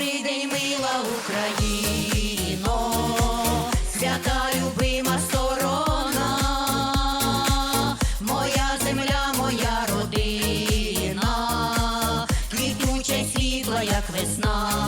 добрий мила Україно, свята любима сторона, моя земля, моя родина, квітуча світла, як весна.